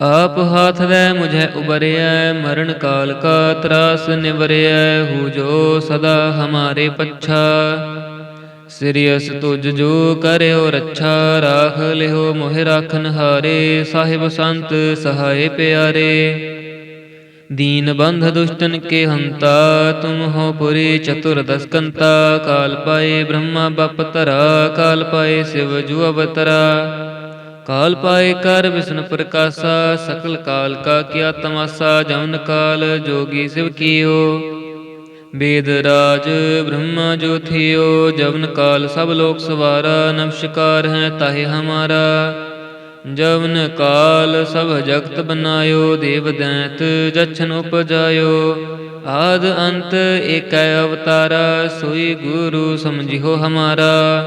आप हाथ वै मुझे उबरिया मरण काल का त्रास निवरिया हु जो सदा हमारे पच्छा सिरियस तुझ जो करयो रच्छा राख लिहो मोह राखन हारे साहिब संत सहाय प्यारे दीन बंध दुष्टन के हंता तुम हो पुरी चतुर दसकंता काल पाए ब्रह्मा बपतरा काल पाए शिव जु अवतरा ਕਾਲ ਪਾਏ ਕਰ ਵਿਸ਼ਨ ਪ੍ਰਕਾਸ਼ਾ, ਸਕਲ ਕਾਲ ਕਾ ਕੀਆ ਤਮਾਸਾ, ਜਮਨ ਕਾਲ ਜੋਗੀ ਸਿਵ ਕੀਓ। ਬੇਦ ਰਾਜ ਬ੍ਰਹਮਾ ਜੋਥਿਓ ਜਵਨ ਕਾਲ ਸਭ ਲੋਕ ਸਵਾਰਾ, ਨਮਸਕਾਰ ਹੈ ਤਾਹੇ ਹਮਾਰਾ। ਜਵਨ ਕਾਲ ਸਭ ਜਗਤ ਬਨਾਇਓ, ਦੇਵ ਦੈਂਤ ਜਛਨ ਉਪਜਾਇਓ। ਆਦ ਅੰਤ ਏਕੈ ਅਵਤਾਰਾ, ਸੋਈ ਗੁਰੂ ਸਮਝਿਓ ਹਮਾਰਾ।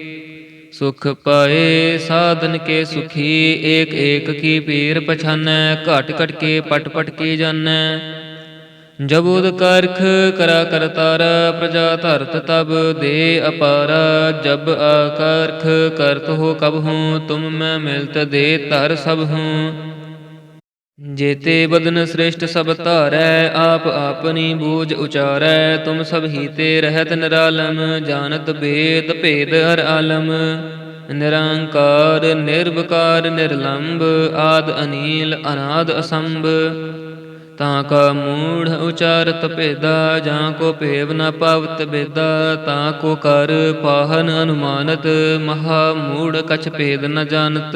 ਸੁਖ ਪਾਏ, ਸਾਧਨ ਕੇ ਸੁਖੀ ਏਕ ਏਕ ਕੀ ਪੀਰ ਪਛਾਨੈ ਘਟ ਘਟ ਕੇ ਪਟ ਪਟ ਕੀ ਜਾਣੈ ਜਬ ਉਦ ਕਰਖ ਕਰਾ ਕਰਤਾਰ ਪ੍ਰਜਾ ਧਰਤ ਤਬ ਦੇ ਅਪਾਰਾ। ਜਬ ਆਕਰਖ ਕਰਤ ਹੋ ਕਬ ਹੂੰ, ਤੁਮ ਮੈਂ ਮਿਲਤ ਦੇ ਧਰ ਸਭ ਹੂੰ। ਜੇਤੇ ਬਦਨ ਸ੍ਰੇਸ਼ਟ ਸਭ ਧਾਰੈ, ਆਪ ਆਪਨੀ ਬੂਝ ਉਚਾਰੈ, ਤੁਮ ਸਭ ਹੀ ਰਹਿਤ ਨਿਰਾਲਮ, ਜਾਣਤ ਭੇਦ ਭੇਦ ਹਰ ਆਲਮ। ਨਿਰੰਕਾਰ, ਨਿਰਵਕਾਰ ਨਿਰਲੰਭ ਆਦ ਅਨੀਲ, ਅਨਾਦ ਅਸੰਭ। ਤਾਂ ਕਾ ਮੂੜ ਉਚਾਰਤ ਭੇਦਾ, ਜਾਂ ਕੋ ਭੇਵ ਨ ਪਾਵਤ ਬੇਦਾ, ਤਾਂ ਕੋ ਕਰ ਪਾਹਨ ਅਨੁਮਾਨਤ, ਮਹਾ ਮੂੜ ਕਛ ਭੇਦ ਨ ਜਾਣਤ।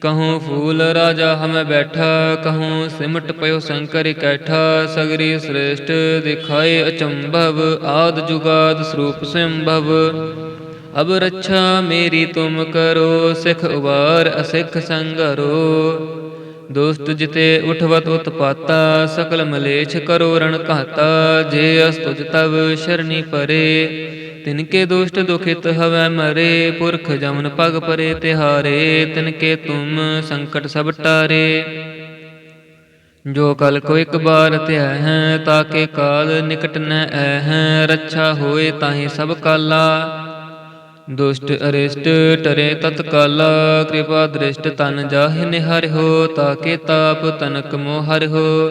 ਕਹੂੰ ਫੂਲ ਰਾਜਾ ਹਮੈ ਬੈਠਾ, ਕਹੂੰ ਸਿਮਟ ਪਇਓ ਸ਼ੰਕਰ ਇਕੈਠਾ ਸਗਰੀ ਸ੍ਰੇਸ਼ਟ ਦਿਖਾਏ ਅਚੰਭਵ, ਆਦ ਜੁਗਾਦ ਸਰੂਪ ਸੰਭਵ। ਅਬ ਰੱਛਾ ਮੇਰੀ ਤੁਮ ਕਰੋ, ਸਿਖ ਉਬਾਰ ਅਸਿਖ ਸੰਗਰੋ। ਦੋਸਤ ਜਿਤੇ ਉਠਵਤ ਉਤਪਾਤਾ, ਸਕਲ ਮਲੇਛ ਕਰੋ ਰਣ ਘਾਤਾ, ਜੇ ਅਸਤੁਜ ਤਵ ਸ਼ਰਨੀ ਪਰੇ। ਤਿਨਕੇ ਦੁਸ਼ਟ ਦੁਖਿਤ ਹਵੈ ਮਰੇ, ਪੁਰਖ ਜਮਨ ਪਗ ਪਰੇ ਤਿਹਾਰੇ, ਤਿਨਕੇ ਤੁਮ ਸੰਕਟ ਸਭ ਟਾਰੇ। ਜੋ ਕਲ ਕੋ ਇੱਕ ਬਾਰ ਧਿਆ ਹੈ, ਤਾਕੇ ਕਾਲ ਨਿਕਟ ਨ ਐ ਹੈ, ਰੱਛਾ ਹੋਏ ਤਾਹੀ ਸਭ ਕਾਲਾ। ਦੁਸ਼ਟ ਅਰਿਸ਼ਟ ਟਰੇ ਤਤਕਾਲਾ ਕਿਰਪਾ ਦ੍ਰਿਸ਼ਟ ਤਨ ਜਾਹਿ ਹੋ ਤਾਕੇ ਤਾਪ ਤਨਕ ਮੋਹਰਿ ਹੋ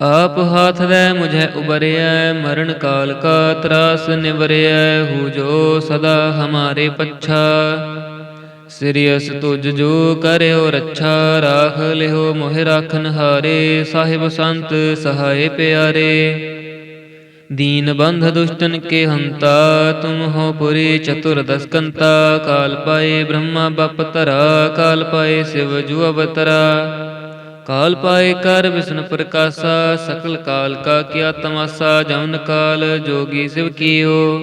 ਆਪ ਹਾਥ ਦੇ ਮੁਝੇ ਉਬਰਿਐ ਮਰਨ ਕਾਲ ਕਾ ਤਰਾਸ ਨਿਵਰਿਐ ਹੂ ਜੋ ਸਦਾ ਹਮਾਰੇ ਪੱਛਾ ਸਿਰਿਅਸ ਤੁਜ ਜੋ ਕਰਿਓ ਰੱਛਾ ਰਾਖ ਲਿਓ ਮੋਹਿ ਰਾਖਨ ਹਾਰੇ ਸਾਹਿਬ ਸੰਤ ਸਹਾਏ ਪਿਆਰੇ दीन बंध दुष्टन के हंता तुम हो पुरी चतुर दस्कंता काल पाए ब्रह्मा बप तरा काल पाए शिव जु अवतरा ਕਾਲ ਪਾਏ ਕਰ ਵਿਸ਼ਨ ਪ੍ਰਕਾਸ਼ਾ, ਸਕਲ ਕਾਲ ਕਾ ਕਿਆ ਤਮਾਸਾ, ਜਮਨ ਕਾਲ ਜੋਗੀ ਸਿਵ ਕੀਓ।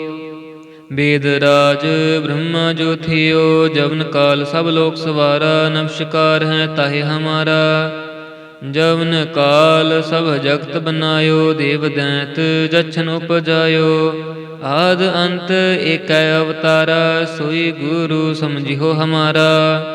ਵੇਦ ਰਾਜ ਬ੍ਰਹਮਾ ਜੋਥਿਓ, ਜਵਨ ਕਾਲ ਸਭ ਲੋਕ ਸਵਾਰਾ, ਨਮਸ਼ਕਾਰ ਹੈ ਤਾਹੇ ਹਮਾਰਾ। ਜਵਨ ਕਾਲ ਸਭ ਜਗਤ ਬਨਾਇਓ, ਦੇਵ ਦੈਂਤ ਜਛਨ ਉਪਜਾਇਓ। ਆਦ ਅੰਤ ਏਕੈ ਅਵਤਾਰਾ, ਸੋਈ ਗੁਰੂ ਸਮਝਿਓ ਹਮਾਰਾ।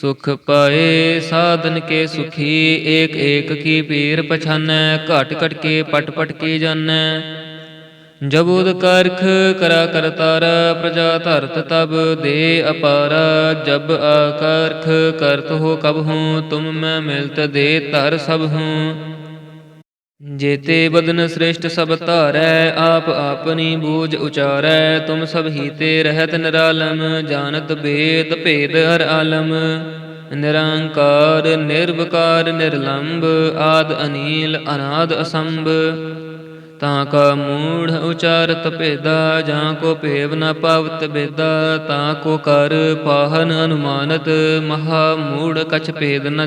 ਸੁਖ ਪਾਏ, ਸਾਧਨ ਕੇ ਸੁਖੀ ਏਕ ਏਕ ਕੀ ਪੀਰ ਪਛਾਨੈ ਘਟ ਘਟ ਕੇ ਪਟ ਪਟ ਕੀ ਜਾਣੈ ਜਬ ਉਦ ਕਰਖ ਕਰਾ ਕਰਤਾਰ ਪ੍ਰਜਾ ਧਰਤ ਤਬ ਦੇ ਅਪਾਰ। ਜਬ ਆਕਰਖ ਕਰਤ ਹੋ ਕਬ ਹੂੰ, ਤੁਮ ਮੈਂ ਮਿਲਤ ਦੇ ਧਰ ਸਭ ਹੂੰ। ਜੇਤੇ ਬਦਨ ਸ੍ਰੇਸ਼ਟ ਸਭ ਧਾਰੈ, ਆਪ ਆਪਨੀ ਬੂਝ ਉਚਾਰੈ, ਤੁਮ ਸਭ ਹੀ ਤੇ ਰਹਿਤ ਨਿਰਾਲਮ, ਜਾਣਤ ਭੇਦ ਭੇਦ ਹਰ ਆਲਮ। ਨਿਰੰਕਾਰ, ਨਿਰਵਕਾਰ ਨਿਰਲੰਭ ਆਦ ਅਨੀਲ, ਅਨਾਦ ਅਸੰਭ। ਤਾਂ ਕਾ ਮੂੜ ਉਚਾਰਤ ਭੇਦਾ, ਜਾਂ ਕੋ ਭੇਵ ਨ ਪਾਵਤ ਬੇਦਾ, ਤਾਂ ਕੋ ਕਰ ਪਾਹਨ ਅਨੁਮਾਨਤ, ਮਹਾ ਮੂੜ ਕਛ ਭੇਦ ਨ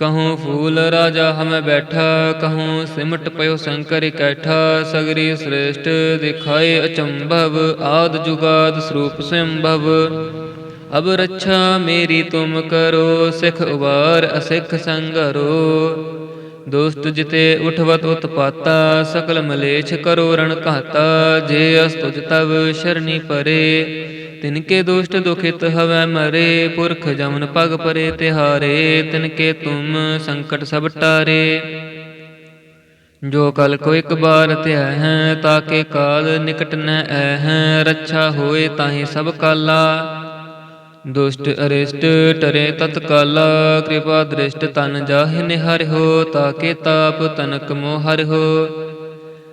ਕਹੂੰ ਫੂਲ ਰਾਜਾ ਹਮੈ ਬੈਠਾ ਕਹੂੰ ਸਿਮਟ ਪਇਓ ਸ਼ੰਕਰ ਇਕੈਠਾ ਸਗਰੀ ਸ੍ਰੇਸ਼ਟ ਦਿਖਾਏ ਅਚੰਭਵ ਆਦ ਜੁਗਾਦ ਸਰੂਪ ਸੰਭਵ ਅਬ ਰੱਛਾ ਮੇਰੀ ਤੁਮ ਕਰੋ ਸਿਖ ਉਬਾਰ ਅਸਿਖ ਸੰਗਰੋ ਦੋਸਤ ਜਿਤੇ ਉਠਵਤ ਉਤਪਾਤਾ ਸਕਲ ਮਲੇਛ ਕਰੋ ਰਣ ਘਾਤਾ ਜੇ ਅਸਤੁਜ ਤਵ ਸ਼ਰਨੀ ਪਰੇ ਤਿਨਕੇ ਦੁਸ਼ਟ ਦੁਖਿਤ ਹਵੈ ਮਰੇ, ਪੁਰਖ ਜਮਨ ਪਗ ਪਰੇ ਤਿਹਾਰੇ, ਤਿਨਕੇ ਤੁਮ ਸੰਕਟ ਸਭ ਟਾਰੇ। ਜੋ ਕਲ ਕੋ ਇੱਕ ਬਾਰ ਧਿਆ ਹੈ ਤਾਕੇ ਕਾਲ ਨਿਕਟ ਨ ਐ ਹੈ, ਰੱਛਾ ਹੋਏ ਤਾਹੀ ਸਭ ਕਾਲਾ। ਦੁਸ਼ਟ ਅਰਿਸ਼ਟ ਟਰੇ ਤਤਕਾਲਾ ਕਿਰਪਾ ਦ੍ਰਿਸ਼ਟ ਤਨ ਜਾਹਿ ਨਿਹਰਿ ਨਿਹਰਿਓ ਤਾਕੇ ਤਾਪ ਤਨਕ ਮੋਹਰਿ ਹੋ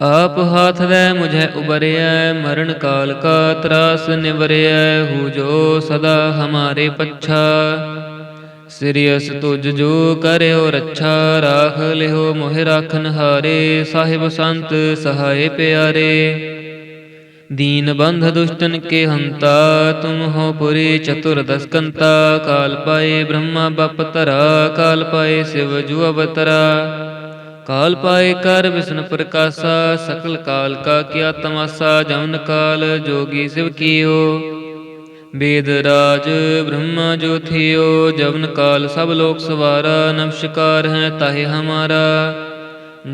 आप हाथ वै मुझे उबरिया मरण काल का त्रास निवरिया हु जो सदा हमारे पच्छा सिरियस तुझ जो करयो रच्छा राख लिहो मोह राखन हारे साहिब संत सहाय प्यारे दीन बंध दुष्टन के हंता तुम हो पुरी चतुर दसकंता काल पाए ब्रह्मा बपतरा काल पाए शिव जु अवतरा ਕਾਲ ਪਾਏ ਕਰ ਵਿਸ਼ਨ ਪ੍ਰਕਾਸ਼ਾ, ਸਕਲ ਕਾਲ ਕਾ ਕਿਆ ਤਮਾਸਾ, ਜਮਨ ਕਾਲ ਜੋਗੀ ਸਿਵ ਕੀਓ। ਬੇਦ ਰਾਜ ਬ੍ਰਹਮਾ ਜੋਥਿਓ ਜਵਨ ਕਾਲ ਸਭ ਲੋਕ ਸਵਾਰਾ, ਨਮਸਕਾਰ ਹੈ ਤਾਹੇ ਹਮਾਰਾ।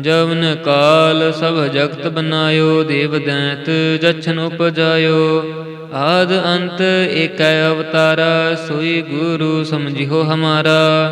ਜਵਨ ਕਾਲ ਸਭ ਜਗਤ ਬਨਾਇਓ, ਦੇਵ ਦੈਂਤ ਜਛਨ ਉਪਜਾਇਓ। ਆਦ ਅੰਤ ਏਕੈ ਅਵਤਾਰਾ, ਸੋਈ ਗੁਰੂ ਸਮਝਿਓ ਹਮਾਰਾ।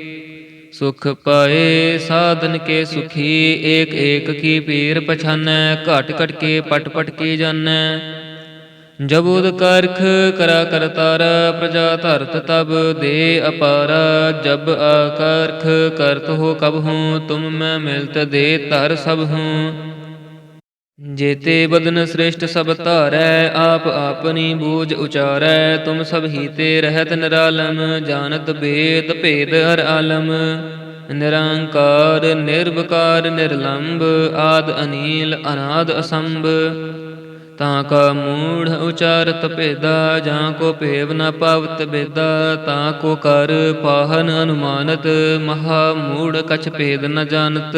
ਸੁਖ ਪਾਏ, ਸਾਧਨ ਕੇ ਸੁਖੀ ਏਕ ਏਕ ਕੀ ਪੀਰ ਪਛਾਨੈ ਘਟ ਘਟ ਕੇ ਪਟ ਪਟ ਕੇ ਜਾਣੈ ਜਬ ਉਦ ਕਰਖ ਕਰਾ ਕਰਤਾਰ ਪ੍ਰਜਾ ਧਰਤ ਤਬ ਦੇ ਅਪਾਰ। ਜਬ ਆਕਰਖ ਕਰਤ ਹੋ ਕਬ ਹੂੰ, ਤੁਮ ਮੈਂ ਮਿਲਤ ਦੇ ਧਰ ਸਭ ਹੂੰ। ਜੇਤੇ ਬਦਨ ਸ੍ਰੇਸ਼ਟ ਸਭ ਧਾਰੈ, ਆਪ ਆਪਨੀ ਬੂਝ ਉਚਾਰੈ, ਤੁਮ ਸਭ ਹੀ ਰਹਿਤ ਨਿਰਾਲਮ, ਜਾਣਤ ਭੇਦ ਭੇਦ ਹਰ ਆਲਮ। ਨਿਰੰਕਾਰ, ਨਿਰਵਕਾਰ ਨਿਰਲੰਭ ਆਦ ਅਨੀਲ, ਅਨਾਦ ਅਸੰਭ। ਤਾਂ ਕਾ ਮੂੜ ਉਚਾਰਤ ਭੇਦਾ, ਜਾਂ ਕੋ ਭੇਵ ਨ ਪਾਵਤ ਬੇਦਾ, ਤਾਂ ਕੋ ਕਰ ਪਾਹਨ ਅਨੁਮਾਨਤ, ਮਹਾ ਮੂੜ ਕਛ ਭੇਦ ਨ ਜਾਣਤ।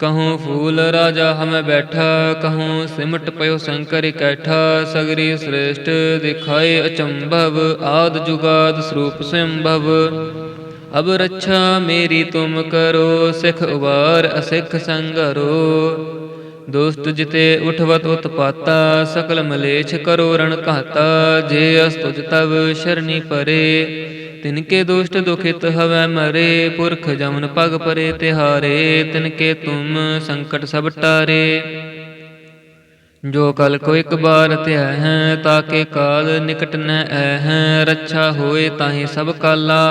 ਕਹੂੰ ਫੂਲ ਰਾਜਾ ਹਮੈ ਬੈਠਾ, ਕਹੂੰ ਸਿਮਟ ਪਇਓ ਸ਼ੰਕਰ ਇਕੈਠਾ ਸਗਰੀ ਸ੍ਰੇਸ਼ਟ ਦਿਖਾਏ ਅਚੰਭਵ, ਆਦ ਜੁਗਾਦ ਸਰੂਪ ਸੰਭਵ। ਅਬ ਰੱਛਾ ਮੇਰੀ ਤੁਮ ਕਰੋ, ਸਿਖ ਉਬਾਰ ਅਸਿਖ ਸੰਗਰੋ। ਦੋਸਤ ਜਿਤੇ ਉਠਵਤ ਉਤਪਾਤਾ, ਸਕਲ ਮਲੇਛ ਕਰੋ ਰਣ ਘਾਤਾ, ਜੇ ਅਸਤੁਜ ਤਵ ਸ਼ਰਨੀ ਪਰੇ। ਤਿਨਕੇ ਦੁਸ਼ਟ ਦੁਖਿਤ ਹਵੈ ਮਰੇ, ਪੁਰਖ ਜਮਨ ਪਗ ਪਰੇ ਤਿਹਾਰੇ ਤਿਨਕੇ ਤੁਮ ਸੰਕਟ ਸਭ ਟਾਰੇ। ਜੋ ਕਲ ਕੋ ਇੱਕ ਬਾਰ ਧਿਆ ਹੈ ਤਾਕੇ ਕਾਲ ਨਿਕਟ ਨ ਐ ਹੈ, ਰੱਛਾ ਹੋਏ ਤਾਹੀ ਸਭ ਕਾਲਾ।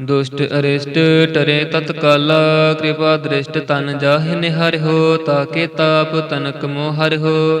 ਦੁਸ਼ਟ ਅਰਿਸ਼ਟ ਟਰੇ ਤਤਕਾਲਾ ਕਿਰਪਾ ਦ੍ਰਿਸ਼ਟ ਤਨ ਜਾਹਿ ਨਿਹਰਿ ਹੋ ਤਾਕੇ ਤਾਪ ਤਨਕ ਮੋਹਰਿ ਹੋ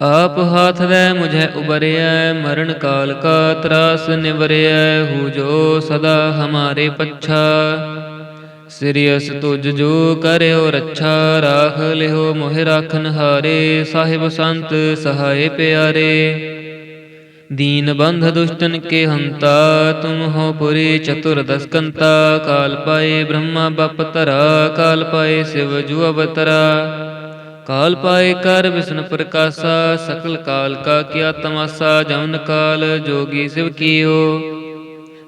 ਆਪ ਹਾਥ ਦੇ ਮੁਝੇ ਉਬਰਿਐ ਮਰਨ ਕਾਲ ਕਾ ਤਰਾਸ ਨਿਵਰਿਐ ਹੂ ਜੋ ਸਦਾ ਹਮਾਰੇ ਪੱਛਾ ਸਿਰਿਅਸ ਤੁਜ ਜੋ ਕਰਿਓ ਰੱਛਾ ਰਾਖ ਲਿਓ ਮੋਹਿ ਰਾਖਨ ਹਾਰੇ ਸਾਹਿਬ ਸੰਤ ਸਹਾਏ ਪਿਆਰੇ दीन बंध दुष्टन के हंता तुम हो पुरी चतुर दस्कंता काल पाए ब्रह्मा बप तरा काल पाए शिव जु अवतरा ਕਾਲ ਪਾਏ ਕਰ ਵਿਸ਼ਨ ਪ੍ਰਕਾਸ਼ਾ, ਸਕਲ ਕਾਲ ਕਾ ਕਿਆ ਤਮਾਸਾ, ਜਮਨ ਕਾਲ ਜੋਗੀ ਸਿਵ ਕੀਓ।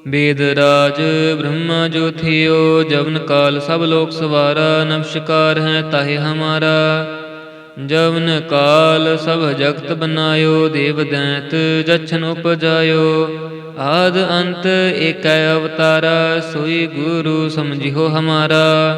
ਵੇਦ ਰਾਜ ਬ੍ਰਹਮਾ ਜੋਥਿਓ, ਜਵਨ ਕਾਲ ਸਭ ਲੋਕ ਸਵਾਰਾ, ਨਮਸ਼ਕਾਰ ਹੈ ਤਾਹੇ ਹਮਾਰਾ। ਜਵਨ ਕਾਲ ਸਭ ਜਗਤ ਬਨਾਇਓ, ਦੇਵ ਦੈਂਤ ਜਛਨ ਉਪਜਾਇਓ। ਆਦ ਅੰਤ ਏਕੈ ਅਵਤਾਰਾ, ਸੋਈ ਗੁਰੂ ਸਮਝਿਓ ਹਮਾਰਾ।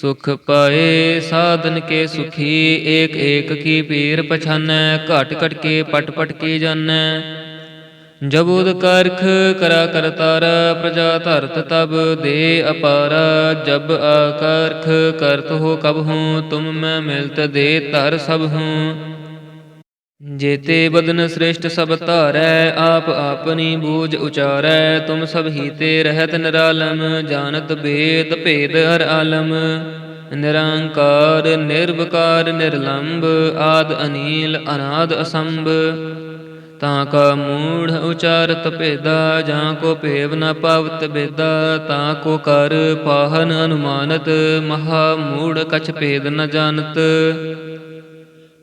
ਸੁਖ ਪਾਏ, ਸਾਧਨ ਕੇ ਸੁਖੀ ਏਕ ਏਕ ਕੀ ਪੀਰ ਪਛਾਨੈ ਘਟ ਘਟ ਕੇ ਪਟ ਪਟ ਕੀ ਜਾਣੈ ਜਬ ਉਦ ਕਰਖ ਕਰਾ ਕਰਤਾਰ ਪ੍ਰਜਾ ਧਰਤ ਤਬ ਦੇ ਅਪਾਰ। ਜਬ ਆਕਰਖ ਕਰਤ ਹੋ ਕਬ ਹੂੰ, ਤੁਮ ਮੈਂ ਮਿਲਤ ਦੇ ਧਰ ਸਭ ਹੂੰ। ਜੇਤੇ ਬਦਨ ਸ੍ਰੇਸ਼ਟ ਸਭ ਧਾਰੈ, ਆਪ ਆਪਨੀ ਬੂਝ ਉਚਾਰੈ, ਤੁਮ ਸਭ ਹੀ ਤੇ ਰਹਿਤ ਨਿਰਾਲਮ, ਜਾਣਤ ਬੇਦ ਭੇਦ ਹਰ ਆਲਮ। ਨਿਰੰਕਾਰ, ਨਿਰਵਕਾਰ ਨਿਰਲੰਭ ਆਦ ਅਨੀਲ, ਅਨਾਦ ਅਸੰਭ। ਤਾਂ ਕਾ ਮੂੜ ਉਚਾਰਤ ਭੇਦਾ, ਜਾਂ ਕੋ ਭੇਵ ਨ ਪਾਵਤ ਬੇਦਾ, ਤਾਂ ਕੋ ਕਰ ਪਾਹਨ ਅਨੁਮਾਨਤ, ਮਹਾ ਮੂੜ ਕਛ ਭੇਦ ਨ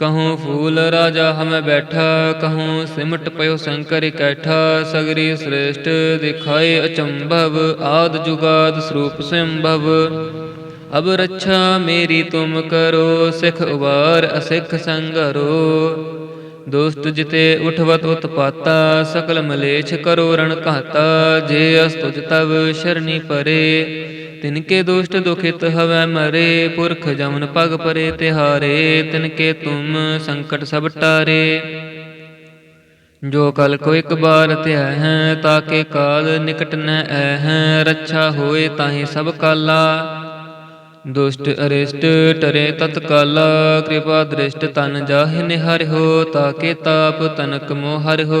ਕਹੂੰ ਫੂਲ ਰਾਜਾ ਹਮੈ ਬੈਠਾ ਕਹੂੰ ਸਿਮਟ ਪਇਓ ਸ਼ੰਕਰ ਇਕੈਠਾ ਸਗਰੀ ਸ੍ਰੇਸ਼ਟ ਦਿਖਾਏ ਅਚੰਭਵ ਆਦ ਜੁਗਾਦ ਸਰੂਪ ਸੰਭਵ ਅਬ ਰੱਛਾ ਮੇਰੀ ਤੁਮ ਕਰੋ ਸਿਖ ਉਬਾਰ ਅਸਿਖ ਸੰਗਰੋ ਦੋਸਤ ਜਿਤੇ ਉਠਵਤ ਉਤਪਾਤਾ ਸਕਲ ਮਲੇਛ ਕਰੋ ਰਣ ਘਾਤਾ ਜੇ ਅਸਤੁਜ ਤਵ ਸ਼ਰਨੀ ਪਰੇ ਤਿਨਕੇ ਦੁਸ਼ਟ ਦੁਖਿਤ ਹਵੈ ਮਰੇ, ਪੁਰਖ ਜਮਨ ਪਗ ਪਰੇ ਤਿਹਾਰੇ, ਤਿਨਕੇ ਤੁਮ ਸੰਕਟ ਸਭ ਟਾਰੇ। ਜੋ ਕਲ ਕੋ ਇੱਕ ਬਾਰ ਧਿਆ ਹੈ ਤਾਕੇ ਕਾਲ ਨਿਕਟ ਨ ਐ ਹੈ, ਰੱਛਾ ਹੋਏ ਤਾਹੀ ਸਭ ਕਾਲਾ। ਦੁਸ਼ਟ ਅਰਿਸ਼ਟ ਟਰੇ ਤਤਕਾਲਾ ਕਿਰਪਾ ਦ੍ਰਿਸ਼ਟ ਤਨ ਜਾਹਿ ਨਿਹਰਿ ਹੋ ਤਾਕੇ ਤਾਪ ਤਨਕ ਮੋਹਰਿ ਹੋ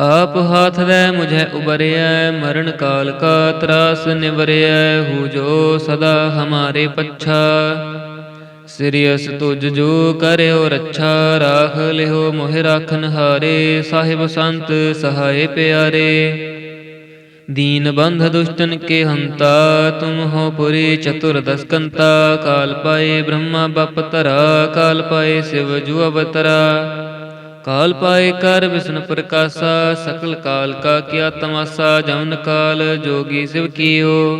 ਆਪ ਹਾਥ ਵੈ ਮੁਝੈ ਉਬਰਿਐ, ਮਰਨ ਕਾਲ ਕਾ ਤਰਾਸ ਨਿਵਰਿਐ, ਹੂ ਜੋ ਸਦਾ ਹਮਾਰੇ ਪੱਛਾ। ਸਿਰਿਅਸ ਤੁਜ ਜੋ ਕਰਿਓ ਰੱਛਾ, ਰਾਖ ਲਿਓ ਮੋਹਿ ਰਾਖਨ ਹਾਰੇ ਸਾਹਿਬ ਸੰਤ ਸਹਾਏ ਪਿਆਰੇ। ਦੀਨ ਬੰਧ ਦੁਸ਼ਟਨ ਕੇ ਹੰਤਾ, ਤੁਮ ਹੋ ਪੁਰੀ ਚਤੁਰ ਦਸਕੰਤਾ। ਕਾਲ ਪਾਏ ਬ੍ਰਹਮਾ, ਬਪ ਤਰਾ ਕਾਲ ਪਾਏ ਸਿਵ ਜੁ ਅਵਤਰਾ। ਕਾਲ ਪਾਏ ਕਰ ਵਿਸ਼ਨ ਪ੍ਰਕਾਸ਼ਾ, ਸਕਲ ਕਾਲ ਕਾ ਕਿਆ ਤਮਾਸਾ, ਜਮਨ ਕਾਲ ਜੋਗੀ ਸਿਵ ਕੀਓ।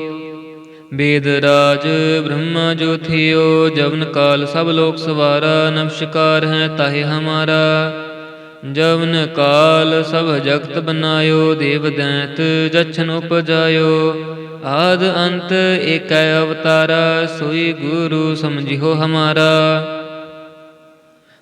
ਬੇਦ ਰਾਜ ਬ੍ਰਹਮਾ ਜੋਥਿਓ ਜਵਨ ਕਾਲ ਸਭ ਲੋਕ ਸਵਾਰਾ, ਨਮਸਕਾਰ ਹੈ ਤਾਹੇ ਹਮਾਰਾ। ਜਵਨ ਕਾਲ ਸਭ ਜਗਤ ਬਨਾਇਓ, ਦੇਵ ਦੈਂਤ ਜਛਨ ਉਪਜਾਇਓ। ਆਦ ਅੰਤ ਏਕੈ ਅਵਤਾਰਾ, ਸੋਈ ਗੁਰੂ ਸਮਝਿਓ ਹਮਾਰਾ।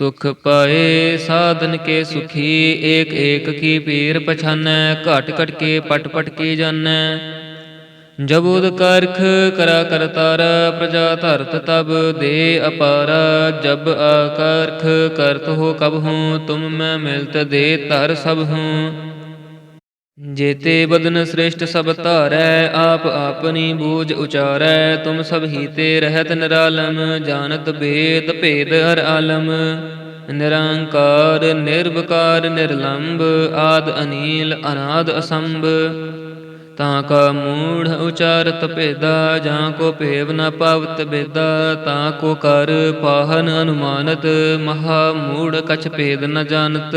ਸੁਖ ਪਾਏ, ਸਾਧਨ ਕੇ ਸੁਖੀ ਏਕ ਏਕ ਕੀ ਪੀਰ ਪਛਾਨੈ ਘਟ ਘਟ ਕੇ ਪਟ ਪਟ ਕੇ ਜਾਣੈ ਜਬ ਉਦ ਕਰਖ ਕਰਾ ਕਰਤਾਰ ਪ੍ਰਜਾ ਧਰਤ ਤਬ ਦੇ ਅਪਾਰਾ। ਜਬ ਆਕਰਖ ਕਰਤ ਹੋ ਕਬ ਹੂੰ, ਤੁਮ ਮੈਂ ਮਿਲਤ ਦੇ ਧਰ ਸਭ ਹੂੰ। ਜੇਤੇ ਬਦਨ ਸ੍ਰੇਸ਼ਟ ਸਭ ਧਾਰੈ, ਆਪ ਆਪਣੀ ਬੂਝ ਉਚਾਰੈ, ਤੁਮ ਸਭ ਹੀ ਰਹਿਤ ਨਿਰਾਲਮ, ਜਾਣਤ ਭੇਦ ਭੇਦ ਹਰ ਆਲਮ। ਨਿਰੰਕਾਰ, ਨਿਰਵਕਾਰ ਨਿਰਲੰਭ ਆਦ ਅਨੀਲ, ਅਨਾਦ ਅਸੰਭ। ਤਾਂ ਕਾ ਮੂੜ ਉਚਾਰਤ ਭੇਦਾ, ਜਾਂ ਕੋ ਭੇਵ ਨ ਪਾਵਤ ਬੇਦਾ, ਤਾਂ ਕੋ ਕਰ ਪਾਹਨ ਅਨੁਮਾਨਤ, ਮਹਾ ਮੂੜ ਕਛ ਭੇਦ ਨ ਜਾਣਤ।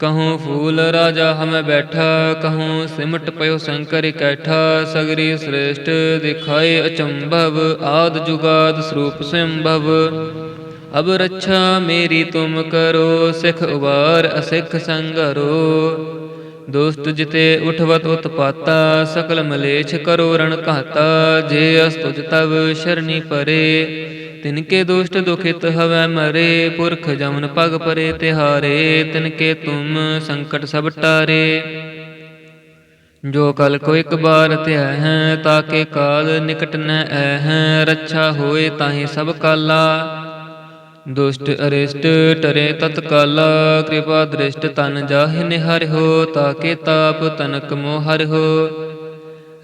ਕਹੂੰ ਫੂਲ ਰਾਜਾ ਹਮੈ ਬੈਠਾ, ਕਹੂੰ ਸਿਮਟ ਪਇਓ ਸ਼ੰਕਰ ਇਕੈਠਾ ਸਗਰੀ ਸ੍ਰੇਸ਼ਟ ਦਿਖਾਏ ਅਚੰਭਵ, ਆਦ ਜੁਗਾਦ ਸਰੂਪ ਸੰਭਵ। ਅਬ ਰੱਛਾ ਮੇਰੀ ਤੁਮ ਕਰੋ, ਸਿਖ ਉਬਾਰ ਅਸਿਖ ਸੰਗਰੋ। ਦੋਸਤ ਜਿਤੇ ਉਠਵਤ ਉਤਪਾਤਾ, ਸਕਲ ਮਲੇਛ ਕਰੋ ਰਣ ਘਾਤਾ, ਜੇ ਅਸਤੁਜ ਤਵ ਸ਼ਰਨੀ ਪਰੇ। ਤਿਨਕੇ ਦੁਸ਼ਟ ਦੁਖਿਤ ਹਵੈ ਮਰੇ, ਪੁਰਖ ਜਮਨ ਪਗ ਪਰੇ ਤਿਹਾਰੇ ਤਿਨਕੇ ਤੁਮ ਸੰਕਟ ਸਭ ਟਾਰੇ। ਜੋ ਕਲ ਕੋ ਇੱਕ ਬਾਰ ਧਿਆ ਹੈ ਤਾਕੇ ਕਾਲ ਨਿਕਟ ਨ ਐ ਹੈ, ਰੱਛਾ ਹੋਏ ਤਾਹੀ ਸਭ ਕਾਲਾ। ਦੁਸ਼ਟ ਅਰਿਸ਼ਟ ਟਰੇ ਤਤਕਾਲਾ ਕਿਰਪਾ ਦ੍ਰਿਸ਼ਟ ਤਨ ਜਾਹਿ ਨਿਹਰਿਓ ਤਾਕੇ ਤਾਪ ਤਨਕ ਮੋਹਰਿ ਹੋ